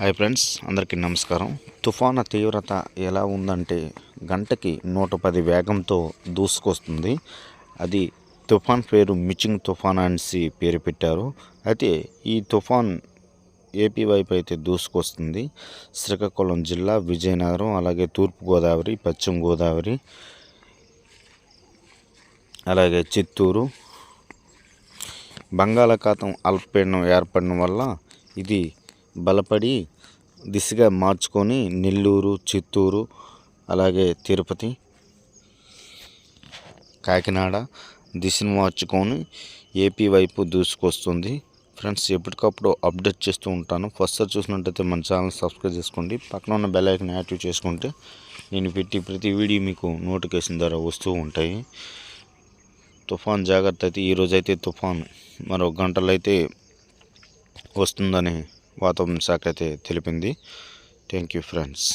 Hi friends అందరికీ నమస్కారం. తుఫాను తీవ్రత ఎలా ఉందంటే గంటకి నూట పది వేగంతో దూసుకొస్తుంది. అది తుఫాన్ పేరు మిచింగ్ తుఫాన్ అనేసి పేరు పెట్టారు. అయితే ఈ తుఫాన్ ఏపీ వైపు అయితే దూసుకొస్తుంది. శ్రీకాకుళం జిల్లా విజయనగరం అలాగే తూర్పుగోదావరి పశ్చిమ గోదావరి అలాగే చిత్తూరు. బంగాళాఖాతం అల్పపీడనం ఏర్పడడం వల్ల ఇది బలపడి దిశగా మార్చుకొని నెల్లూరు చిత్తూరు అలాగే తిరుపతి కాకినాడ దిశను మార్చుకొని ఏపీ వైపు దూసుకొస్తుంది. ఫ్రెండ్స్ ఎప్పటికప్పుడు అప్డేట్ చేస్తూ ఉంటాను. ఫస్ట్ చూసినట్టయితే మన ఛానల్ సబ్స్క్రైబ్ చేసుకోండి. పక్కన ఉన్న బెల్ ఐకన్ యాక్టివ్ చేసుకుంటే నేను పెట్టి ప్రతి వీడియో మీకు నోటిఫికేషన్ ద్వారా వస్తూ ఉంటాయి. తుఫాన్ జాగ్రత్త అయితే ఈరోజు అయితే తుఫాన్. మరో గంటలైతే వస్తుందని వాతావరణ శాఖ అయితే తెలిపింది. Thank you friends